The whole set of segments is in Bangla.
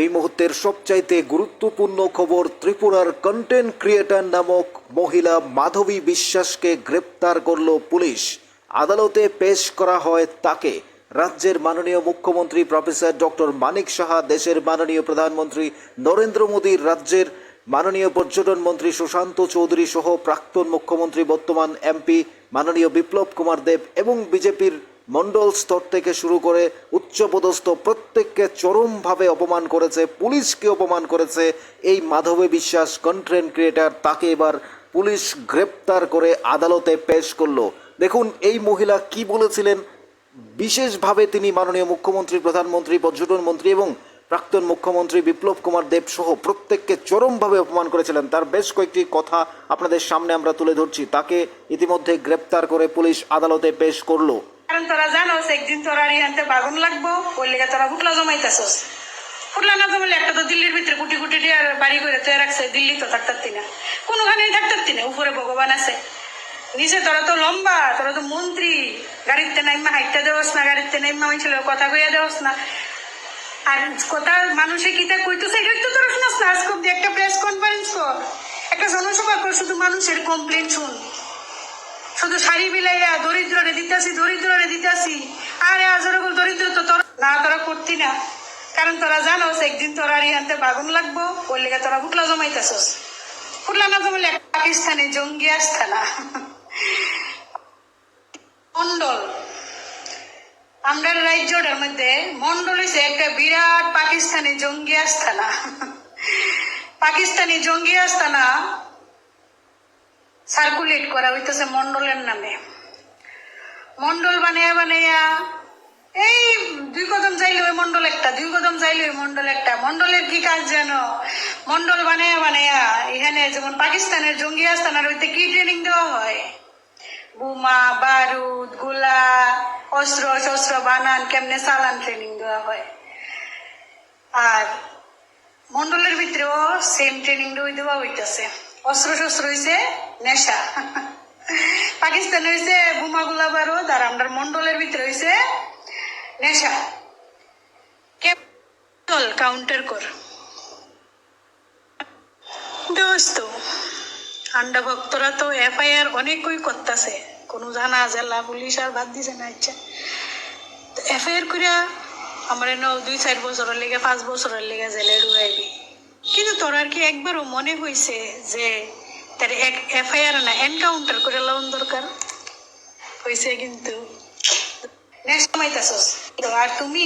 এই মুহূর্তের সবচাইতে গুরুত্বপূর্ণ খবর ত্রিপুরার কন্টেন্ট ক্রিয়েটর নামক মহিলা মাধবী বিশ্বাসকে গ্রেপ্তার করল পুলিশ। আদালতে পেশ করা হয় তাকে। রাজ্যের মাননীয় মুখ্যমন্ত্রী প্রফেসর ডক্টর মানিক সাহা, দেশের মাননীয় প্রধানমন্ত্রী নরেন্দ্র মোদীর রাজ্যের মাননীয় পর্যটন মন্ত্রী সুশান্ত চৌধুরী সহ প্রাক্তন মুখ্যমন্ত্রী বর্তমান এমপি মাননীয় বিপ্লব কুমার দেব এবং বিজেপির মণ্ডল স্তর থেকে শুরু করে উচ্চপদস্থ প্রত্যেককে চরমভাবে অপমান করেছে, পুলিশকে অপমান করেছে। এই মাধবী বিশ্বাস কন্টেন্ট ক্রিয়েটার তাকে এবার পুলিশ গ্রেপ্তার করে আদালতে পেশ করল। দেখুন, এই মহিলা কি বলেছিলেন? বিশেষভাবে তিনি মাননীয় মুখ্যমন্ত্রী, প্রধানমন্ত্রী, পর্যটন মন্ত্রী এবং প্রাক্তন মুখ্যমন্ত্রী বিপ্লব কুমার দেব সহ প্রত্যেককে চরমভাবে অপমান করেছিলেন। তার বেশ কয়েকটি কথা আপনাদের সামনে আমরা তুলে ধরছি। তাকে ইতিমধ্যে গ্রেপ্তার করে পুলিশ আদালতে পেশ করল। কারণ তোরা জানোস, একদিন তোরা রিহান্তে বাগুন লাগবো, ওই লেগে তোরা ফুটলা জমাইতেছস। ফুটলা না জমাইলে একটা তো দিল্লির ভিতরে কুটি কুটি দিয়ে বাড়ি করে তো রাখছে, দিল্লি তো থাকতারতি না। কোনোখানেই থাকতারতি না, উপরে ভগবান আছে। নিচে তোরা তো লম্বা, তোরা তো মন্ত্রী, গাড়িতে নাইমা হাইটটা দেওয়াস না, গাড়িতে নাইমা হয়েছিল কথা কইয়া দেওয়াস না। আর কথা মানুষে কিতা কইতেছে, এটা তো তোরা শুনাস না, আজকে একটা প্রেস কনফারেন্স কর। একটা জনসভা কর, শুধু মানুষের কমপ্লেন শুন। শুধু শাড়ি বিলাইয়া দরিদ্ররে দিতাছি দরিদ্ররে দিতাছি। আরে বল দরিদ্র তো তোরা না, তোরা করতি না। কারণ তোরা জানোস, একদিন তোরা রিহান্তে বাগুন লাগবো ওই লেগে তোরা ফুটলা জমাইতেছস। ফুটলা না জমাইলে পাকিস্তানি জঙ্গি মন্ডল। আমরা রাজ্যটার মধ্যে মন্ডল হয়েছে একটা বিরাট পাকিস্তানি জঙ্গি আস্থানা পাকিস্তানি জঙ্গি আস্থানা সার্কুলেট করা হইতেছে মন্ডলের নামে। মন্ডল বানাইয়া বানাইয়া, এই দুই কদম যাইলে ওই মন্ডল একটা, দুই কদম যাইলে ওই মন্ডল একটা। মন্ডলের কি কাজ যেন? মন্ডল বানাইয়া বানাইয়া, এখানে যেমন পাকিস্তানের জঙ্গি আস্তানার হইতে কি ট্রেনিং দেওয়া হয়? বোমা, বারুদ, গোলা, অস্ত্র, শস্ত্র বানান, কেমনে চালান ট্রেনিং দেওয়া হয়? আর মন্ডলের ভিতরেও সেম ট্রেনিং দেওয়া হইতেছে। অস্ত্র শস্ত্র হইছে নেশা। পাকিস্তান হইছে বোমা গুলা বারুদ আর আমরা মন্ডলের ভিতরে হইছে নেশা। চল কাউন্টার কর। দোস্ত, আন্ডা ভক্তরা তো এফআইআর অনেকই করতেছে। কোনো জানা জেলা পুলিশ আর বাদ দিছে না ইচ্ছা এফআইআর করিয়া আমার এনে দুই চার বছরের লেগে, পাঁচ বছরের লেগে জেলে ডুবাইবি কিন্তু তোর আর কি একবারও মনে হয়েছে যে তার এফআইআর না এনকাউন্টার করে লাউন দরকার। হয়েছে কিন্তু নেক্সট মাইতাছস তো আর তুমি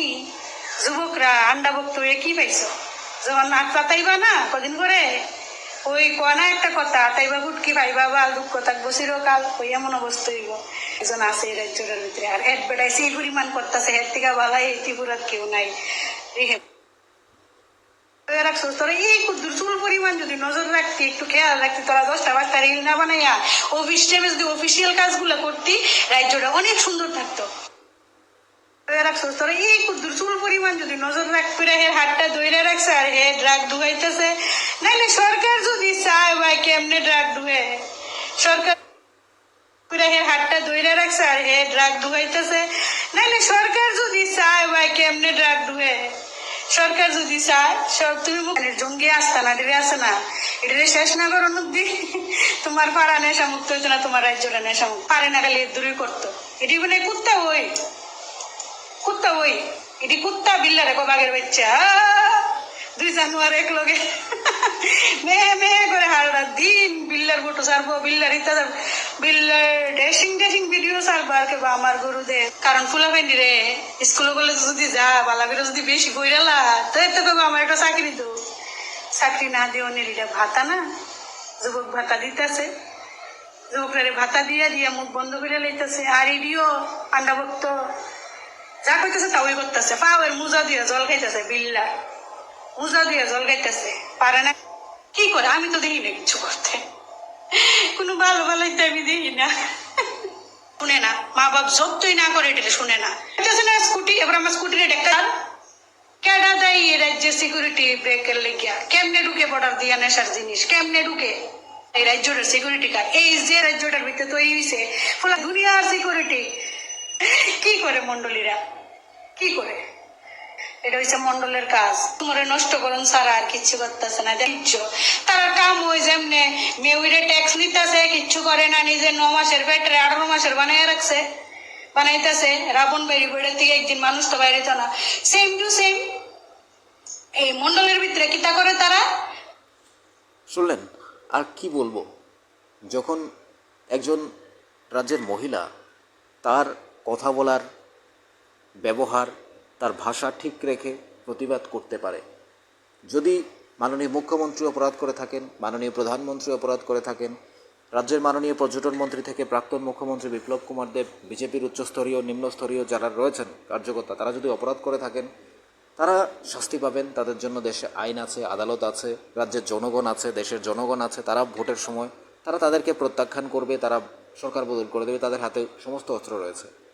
যুবকরা আন্ডা ভক্ত হয়ে কি পাইছো? যখন নাক পাতাইবা না কদিন করে ওই কোয়ানা একটা কথা আতাইবা গুটকি ভাইবা, বাল দুঃখ থাকব, চিরকাল ওই এমন অবস্থা হইব। একজন আছে এই রাজ্যটার ভিতরে, আর এডভার্টাইজ এই পরিমাণ করতেছে হের থেকে এই ত্রিপুরার কেউ নাই। রেহে রাখছো? তোরা এই কুদ্দুর চুল পরিমাণ যদি নজর রাখতি, একটু খেয়াল রাখতি, তোরা দশটা বারটা রিল না বানাইয়া অফিস টাইমে যদি অফিসিয়াল কাজগুলো করতি, রাজ্যটা অনেক সুন্দর থাকতো। সরকার যদি চায়, ভাই, কেমনে ড্রাগ ঢুকে সরকার হে, হাতটা রাখছে আর হে ড্রাগ ঢুকাইতেছে নাইলে সরকার যদি চায়, ভাই, কেমনে ড্রাগ ঢুকে সরকার যদি চায় তুমি জঙ্গি আসতা না এটা আছে না? এটা শেষ না করো নদী। তোমার পাড়া নেশা মুক্ত হইতো না, তোমার রাজ্যটা নেশা মুক্ত। পারে না খালি দূরে করতো। এটি মানে কুত্তা ওই। কুত্তা ওই। এটি কুত্তা বিল্লা রেখো বাঘের বাচ্চা। দুই জানুয়ার এক লগে। মেয়ে মেয়ে করে হাররা দিন বিল্লার ফটো সারবো বিল্লার ইত্যা সারবো বিল্লার ড্রেসিং ড্রেসিং আর কেবা আমার গরুদের। কারণ রে, স্কুলে যদি যা বালাবিরা যদি বেশি বইরালা তো আমার একটা চাকরি চাকরি না ভাতা না। যুবক ভাতা দিতেছে। যুবকরা ভাতা দিয়া দিয়া মুখ বন্ধ করে লইতেছে। আর ইডিও আন্ডা ভক্ত যা কইতেছে তা ওই করতেছে মুজা দিয়ে জল খাইতেছে, বিল্লা। মুজা দিয়ে জল খাইতেছে। পারে না। কি করে? আমি তো দেখি না কিছু করতে। কোনো ভালো ভালো আমি দেখি না। শুনে না। মা বাপ যতই না করে এটা শুনে না। স্কুটি, এবার আমার স্কুটির একটা কেডা দেয় এই রাজ্যে সিকিউরিটি ব্রেকের লেগিয়া? কেমনে ঢুকে বর্ডার দিয়া নেশার জিনিস? কেমনে ঢুকে? এই রাজ্যটার সিকিউরিটি কার্ড এই যে রাজ্যটার ভিতরে তৈরি হয়েছে ফলে দুনিয়ার সিকিউরিটি কি করে মন্ডলীরা কি করে? এটা হচ্ছে মন্ডলের কাজ। তোমারে নষ্ট করুন সারা আর কিচ্ছু করতেছে না, দেখছ? তারা কাম ওই যেমনে মেউরে ট্যাক্স নিতেছে, কিচ্ছু করে না, নিজে ন মাসের পেটে আঠারো মাসের বানাই রাখছে, বানাইতেছে, রাবণ বাইরে বেড়ে থেকে একদিন মানুষ তো বাইরে না। সেম টু সেম এই মন্ডলের ভিতরে কিতা করে তারা? শুনলেন, আর কি বলব? যখন একজন রাজ্যের মহিলা তার কথা বলার, ব্যবহার ভাষা ঠিক রেখে প্রতিবাদ করতে পারে। যদি মাননীয় মুখ্যমন্ত্রী অপরাধ করে থাকেন, মাননীয় প্রধানমন্ত্রী অপরাধ করে থাকেন, রাজ্যের মাননীয় পর্যটন মন্ত্রী থেকে প্রাক্তন মুখ্যমন্ত্রী বিপ্লব কুমার দেব, বিজেপির উচ্চস্তরীয়, নিম্নস্তরীয় যারা রয়েছেন, কার্যকর্তা, তারা যদি অপরাধ করে থাকেন, তারা শাস্তি পাবেন। তাদের জন্য দেশে আইন আছে, আদালত আছে, রাজ্যের জনগণ আছে, দেশের জনগণ আছে। তারা ভোটের সময়, তারা তাদেরকে প্রত্যাখ্যান করবে, তারা সরকার বদল করে দেবে, তাদের হাতে সমস্ত অস্ত্র রয়েছে।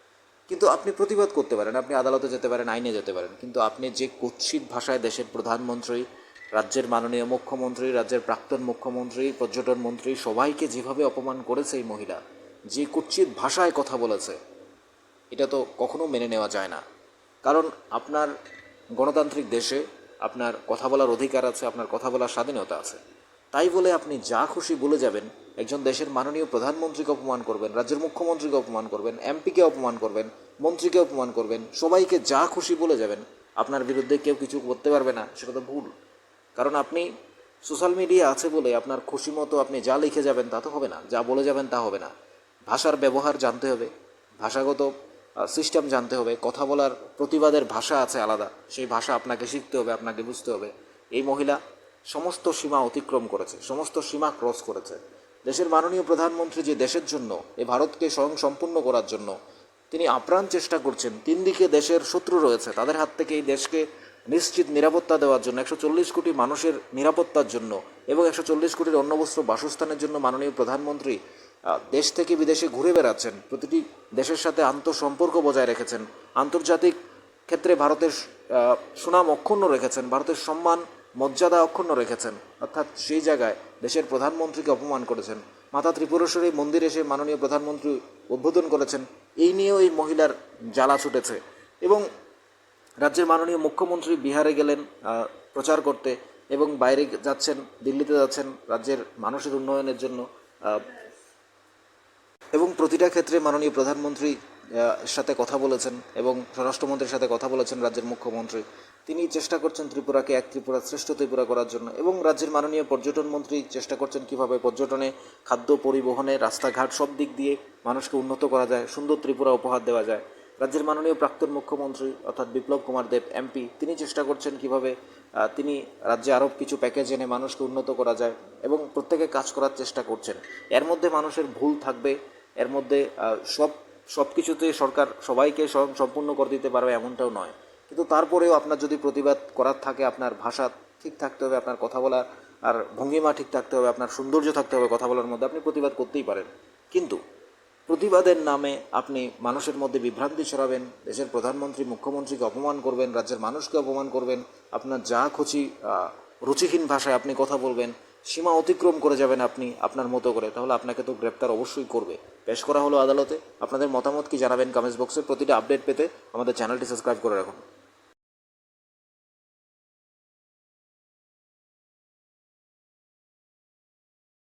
কিন্তু আপনি প্রতিবাদ করতে পারেন, আপনি আদালতে যেতে পারেন, আইনে যেতে পারেন, কিন্তু আপনি যে কুৎসিত ভাষায় দেশের প্রধানমন্ত্রী, রাজ্যের মাননীয় মুখ্যমন্ত্রী, রাজ্যের প্রাক্তন মুখ্যমন্ত্রী, পর্যটন মন্ত্রী, সবাইকে যেভাবে অপমান করেছে এই মহিলা, যে কুৎসিত ভাষায় কথা বলেছে, এটা তো কখনো মেনে নেওয়া যায় না। কারণ আপনার গণতান্ত্রিক দেশে আপনার কথা বলার অধিকার আছে, আপনার কথা বলার স্বাধীনতা আছে। তাই বলে আপনি যা খুশি বলে যাবেন, একজন দেশের মাননীয় প্রধানমন্ত্রীকে অপমান করবেন, রাজ্যের মুখ্যমন্ত্রীকে অপমান করবেন, এমপিকে অপমান করবেন, মন্ত্রীকে অপমান করবেন, সবাইকে যা খুশি বলে যাবেন, আপনার বিরুদ্ধে কেউ কিছু করতে পারবে না, সেটা তো ভুল। কারণ আপনি সোশ্যাল মিডিয়া আছে বলে আপনার খুশি মতো আপনি যা লিখে যাবেন তা তো হবে না, যা বলে যাবেন তা হবে না। ভাষার ব্যবহার জানতে হবে, ভাষাগত সিস্টেম জানতে হবে, কথা বলার প্রতিবাদের ভাষা আছে আলাদা, সেই ভাষা আপনাকে শিখতে হবে, আপনাকে বুঝতে হবে। এই মহিলা সমস্ত সীমা অতিক্রম করেছে, সমস্ত সীমা ক্রস করেছে। দেশের মাননীয় প্রধানমন্ত্রী যে দেশের জন্য, এ ভারতকে স্বয়ং সম্পূর্ণ করার জন্য তিনি আপ্রাণ চেষ্টা করছেন তিন দিকে দেশের শত্রু রয়েছে, তাদের হাত থেকে এই দেশকে নিশ্চিত নিরাপত্তা দেওয়ার জন্য, একশো চল্লিশ কোটি মানুষের নিরাপত্তার জন্য এবং একশো চল্লিশ কোটির অন্নবস্ত্র বাসস্থানের জন্য মাননীয় প্রধানমন্ত্রী দেশ থেকে বিদেশে ঘুরে বেড়াচ্ছেন, প্রতিটি দেশের সাথে আন্তঃসম্পর্ক বজায় রেখেছেন, আন্তর্জাতিক ক্ষেত্রে ভারতের সুনাম অক্ষুণ্ণ রেখেছেন, ভারতের সম্মান মর্যাদা অক্ষুণ্ণ রেখেছেন। অর্থাৎ সেই জায়গায় দেশের প্রধানমন্ত্রীকে অপমান করেছেন। মাতা ত্রিপুরেশ্বরী মন্দিরে এসে মাননীয় প্রধানমন্ত্রী উদ্বোধন করেছেন। এই নিয়েও এই মহিলার জ্বালা ছুটেছে। এবং রাজ্যের মাননীয় মুখ্যমন্ত্রী বিহারে গেলেন প্রচার করতে এবং বাইরে যাচ্ছেন, দিল্লিতে যাচ্ছেন রাজ্যের মানুষের উন্নয়নের জন্য এবং প্রতিটা ক্ষেত্রে মাননীয় প্রধানমন্ত্রী সাথে কথা বলেছেন এবং স্বরাষ্ট্রমন্ত্রীর সাথে কথা বলেছেন রাজ্যের মুখ্যমন্ত্রী। তিনি চেষ্টা করছেন ত্রিপুরাকে এক ত্রিপুরা শ্রেষ্ঠ ত্রিপুরা করার জন্য এবং রাজ্যের মাননীয় পর্যটন মন্ত্রী চেষ্টা করছেন কীভাবে পর্যটনে, খাদ্য পরিবহনে, রাস্তাঘাট সব দিক দিয়ে মানুষকে উন্নত করা যায়, সুন্দর ত্রিপুরা উপহার দেওয়া যায়। রাজ্যের মাননীয় প্রাক্তন মুখ্যমন্ত্রী অর্থাৎ বিপ্লব কুমার দেব, এমপি, তিনি চেষ্টা করছেন কীভাবে তিনি রাজ্যে আরও কিছু প্যাকেজ এনে মানুষকে উন্নত করা যায় এবং প্রত্যেকে কাজ করার চেষ্টা করছেন। এর মধ্যে মানুষের ভুল থাকবে, এর মধ্যে সব সব কিছুতে সরকার সবাইকে সম্পূর্ণ করে দিতে পারবে এমনটাও নয়। কিন্তু তারপরেও আপনার যদি প্রতিবাদ করার থাকে, আপনার ভাষা ঠিক থাকতে হবে, আপনার কথা বলা আর ভঙ্গিমা ঠিক থাকতে হবে, আপনার সৌন্দর্য থাকতে হবে কথা বলার মধ্যে, আপনি প্রতিবাদ করতেই পারেন। কিন্তু প্রতিবাদের নামে আপনি মানুষের মধ্যে বিভ্রান্তি ছড়াবেন, দেশের প্রধানমন্ত্রী, মুখ্যমন্ত্রীকে অপমান করবেন, রাজ্যের মানুষকে অপমান করবেন, আপনার যা খুশি রুচিহীন ভাষায় আপনি কথা বলবেন সীমা অতিক্রম করে যাবেন আপনি আপনার মতো করে, তাহলে আপনাকে তো গ্রেপ্তার অবশ্যই করবে। পেশ করা হলো আদালতে। আপনাদের মতামত কি জানাবেন কমেন্টস বক্সে। প্রতিটা আপডেট পেতে আমাদের চ্যানেলটি সাবস্ক্রাইব করে রাখুন।